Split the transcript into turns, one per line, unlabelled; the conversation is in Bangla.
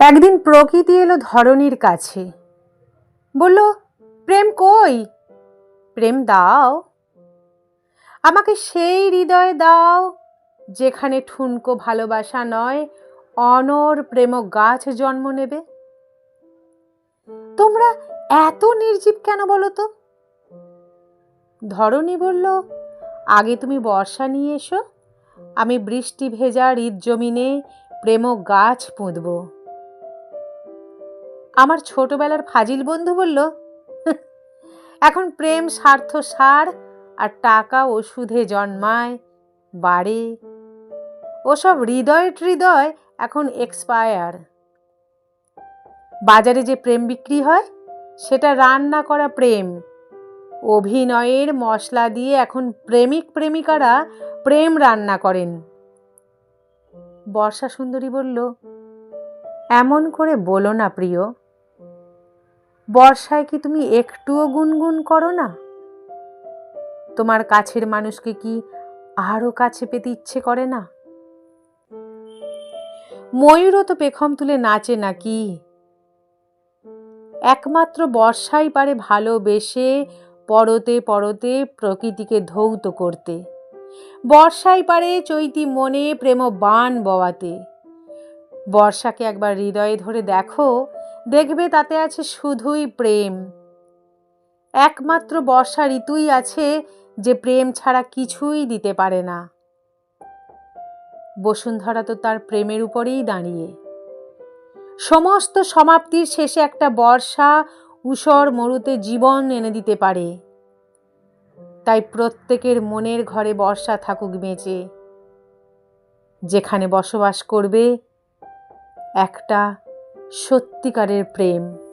একদিন প্রকৃতি এলো ধরণীর কাছে। বলল, প্রেম কই? প্রেম দাও। আমাকে সেই হৃদয় দাও যেখানে ঠুনকো ভালোবাসা নয়, অনর প্রেম গাছ জন্ম নেবে। তোমরা এত নির্জীব কেন বলো তো? ধরণী বলল, আগে তুমি বর্ষা নিয়ে এসো, আমি বৃষ্টি ভেজা হৃদ জমিনে প্রেম গাছ পুঁতব। আমার ছোটবেলার ফাজিল বন্ধু বলল এখন প্রেম, স্বার্থ, সার আর টাকা, ওষুধে জন্মায়, বাড়ে। ওসব হৃদয় হৃদয় এখন এক্সপায়ার বাজারে যে প্রেম বিক্রি হয়, সেটা রান্না করা প্রেম। অভিনয়ের মশলা দিয়ে এখন প্রেমিক, প্রেমিকারা প্রেম রান্না করেন। বর্ষা সুন্দরী বলল, এমন করে বলো না প্রিয় বর্ষায় কি তুমি একটুও গুনগুন করো না? তোমার কাছের মানুষকে কি আরও কাছে পেতে ইচ্ছে করে না? ময়ূরও তো পেখম তুলে নাচে নাকি? একমাত্র বর্ষাই পারে ভালোবেসে পরতে পরতে প্রকৃতিকে ধৌত করতে। বর্ষাই পারে চৈতি মনে প্রেম বান বওয়াতে। বর্ষাকে একবার হৃদয়ে ধরে দেখো দেখবে তাতে আছে শুধুই প্রেম। একমাত্র বর্ষা ঋতুই আছে যে প্রেম ছাড়া কিছুই দিতে পারে না। বসুন্ধরা তো তার প্রেমের উপরেই দাঁড়িয়ে। সমস্ত সমাপ্তির শেষে একটা বর্ষা উষর মরুতে জীবন এনে দিতে পারে। তাই প্রত্যেকের মনের ঘরে বর্ষা থাকুক বেঁচে। যেখানে বসবাস করবে একটা সত্যিকারের প্রেম।